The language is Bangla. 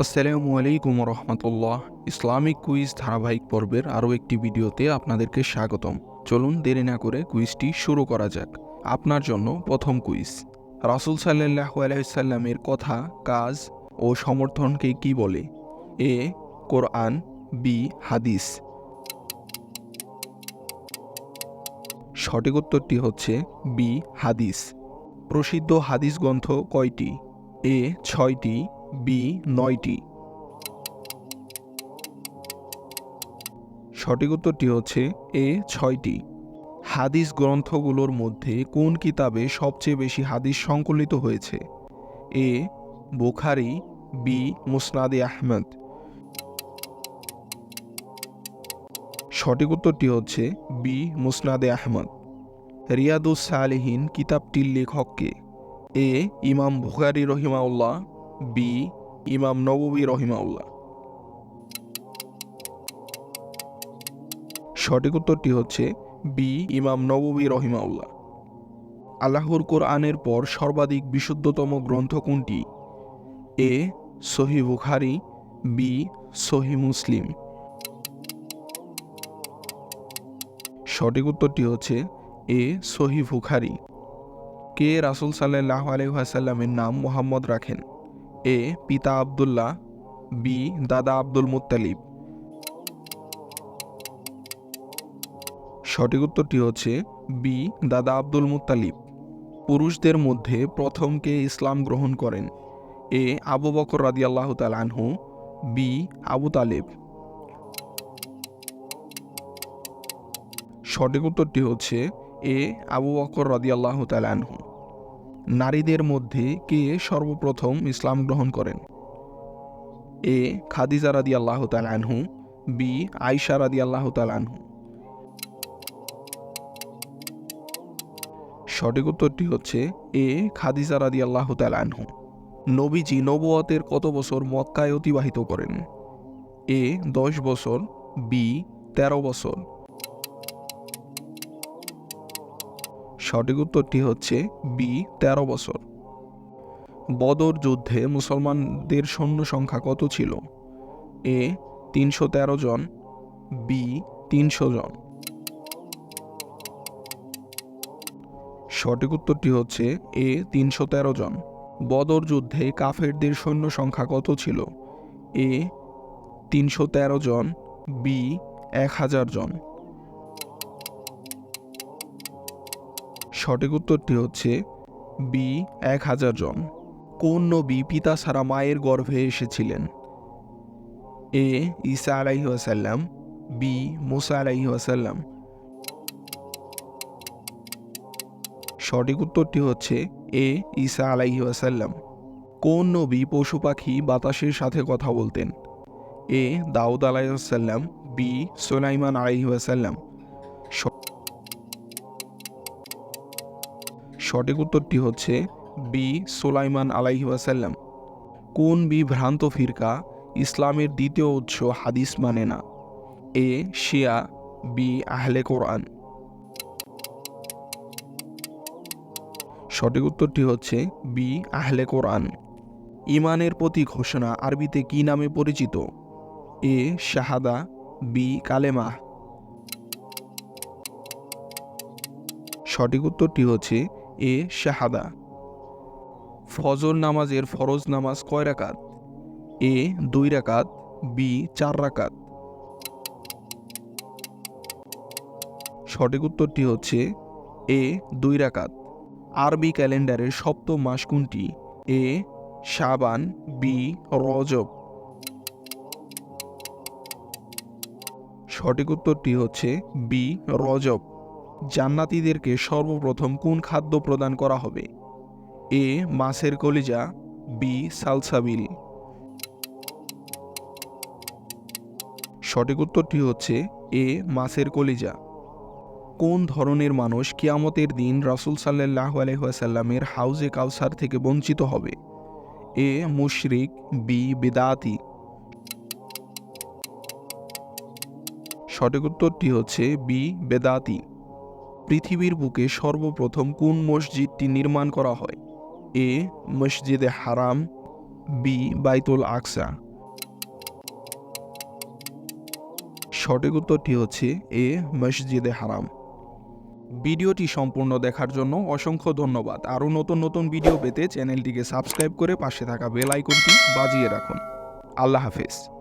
আসসালামু আলাইকুম রহমতুল্লাহ ইসলামিক কুইজ ধারাবাহিক পর্বের আরও একটি ভিডিওতে আপনাদেরকে স্বাগতম। চলুন দেরি না করে কুইজটি শুরু করা যাক। আপনার জন্য প্রথম কুইজ। রাসুল সাল্লাহ আলাইসাল্লামের কথা, কাজ ও সমর্থনকে কি বলে? এ, কোরআন, বি, হাদিস। সঠিক উত্তরটি হচ্ছে বি, হাদিস। প্রসিদ্ধ হাদিস গ্রন্থ কয়টি? এ, ছয়টি। বি নয়টি। সঠিক উত্তরটি হচ্ছে এ ছয়টি। হাদিস গ্রন্থগুলোর মধ্যে কোন কিতাবে সবচেয়ে বেশি হাদিস সংকলিত হয়েছে? এ বুখারি, বি মুসনাদে আহমদ। সঠিক উত্তরটি হচ্ছে বি মুসনাদে আহমদ। রিয়াদুস সালেহীন কিতাবটির লেখককে। এ ইমাম বুখারি রহিমাউল্লাহ বি ইমাম নববী রহিমাউল্লাহ সঠিক উত্তরটি হচ্ছে বি ইমাম নববী রহিমাউল্লাহ আল্লাহর কোরআনের পর সর্বাধিক বিশুদ্ধতম গ্রন্থ কোনটি? এ সহি বুখারি বি সহি মুসলিম। সঠিক উত্তরটি হচ্ছে এ সহি বুখারি। কে রাসুল সাল্লাহ আলহাসাল্লামের নাম মোহাম্মদ রাখেন? এ পিতা আবদুল্লাহ, বি দাদা আব্দুল মুত্তালিব। সঠিক উত্তরটি হচ্ছে বি দাদা আব্দুল মুত্তালিব। পুরুষদের মধ্যে প্রথম কে ইসলাম গ্রহণ করেন। এ আবু বকর রাদি আল্লাহ আনহু, বি আবু তালেব। সঠিক উত্তরটি হচ্ছে এ আবু বকর রাদি আল্লাহ আনহু। নারীদের মধ্যে কে সর্বপ্রথম ইসলাম গ্রহণ করেন? এ, খাদিজা রাদি আল্লাহ আনহু, বি আইসা রাদি আল্লাহ আনহু। সঠিক উত্তরটি হচ্ছে এ, খাদিজা রাদি আল্লাহ আনহু। নবীজি নবুয়তের কত বছর মক্কায় অতিবাহিত করেন? এ, দশ বছর, বি, তেরো বছর। সঠিক উত্তরটি হচ্ছে বি, তেরো বছর। বদর যুদ্ধে মুসলমানদের সৈন্য সংখ্যা কত ছিল? এ, তিনশো তেরো জন, বি, তিনশো জন। সঠিক উত্তরটি হচ্ছে এ, তিনশো তেরো জন। বদর যুদ্ধে কাফেরদের সৈন্য সংখ্যা কত ছিল? এ, তিনশো তেরো জন, বি, এক হাজার জন। সঠিক উত্তরটি হচ্ছে বি, এক হাজার জন। কোন নবী পিতা ছাড়া মায়ের গর্ভে এসেছিলেন? এ, ঈসা আলাইহি আসাল্লাম বি, মুসা আলাইহি আসাল্লাম সঠিক উত্তরটি হচ্ছে এ, ঈসা আলাইহি আসাল্লাম কোন নবী পশু পাখি বাতাসের সাথে কথা বলতেন? এ, দাউদ আলাইসাল্লাম বি, সোলাইমান আলাইহি সঠিক উত্তরটি হচ্ছে বি, সোলাইমান আলাইহি ওয়াসাল্লাম। কোন বিভ্রান্ত ফিরকা ইসলামের দ্বিতীয় উৎস হাদিস মানে না? এ, শিয়া, বি, আহলে কোরআন। সঠিক উত্তরটি হচ্ছে বি, আহলে কোরআন। ইমানের প্রতি ঘোষণা আরবিতে কি নামে পরিচিত? এ, শাহাদা, বি কালেমাহ সঠিক উত্তরটি হচ্ছে এ শাহাদা। ফজর নামাজের ফরজ নামাজ কয় রাকাত? এ দুই রাকাত, বি চার রাকাত। সঠিক উত্তরটি হচ্ছে এ দুই রাকাত। আরবি ক্যালেন্ডারের সপ্তম মাস কোনটি? A Shaban, B Rajab. সঠিক উত্তরটি হচ্ছে বি রজব। জান্নাতীদেরকে সর্বপ্রথম কোন খাদ্য প্রদান করা হবে? এ, মাছের কলিজা, বি, সালসাবিল। সঠিক উত্তরটি হচ্ছে এ, মাছের কলিজা। কোন ধরনের মানুষ কিয়ামতের দিন রাসুল সাল্লাহ আলহাসাল্লামের হাউজে কাউসার থেকে বঞ্চিত হবে? এ, মুশরিক, বি, বেদাতি। সঠিক উত্তরটি হচ্ছে বি, বেদাতি। পৃথিবীর বুকে সর্বপ্রথম কোন মসজিদটি নির্মাণ করা হয়? এ, মসজিদে হারাম, বি, বাইতুল আকসা। সঠিক উত্তরটি হচ্ছে এ, মসজিদে হারাম। ভিডিওটি সম্পূর্ণ দেখার জন্য অসংখ্য ধন্যবাদ। আরও নতুন নতুন ভিডিও পেতে চ্যানেলটিকে সাবস্ক্রাইব করে পাশে থাকা বেল আইকনটি বাজিয়ে রাখুন। আল্লাহ হাফেজ।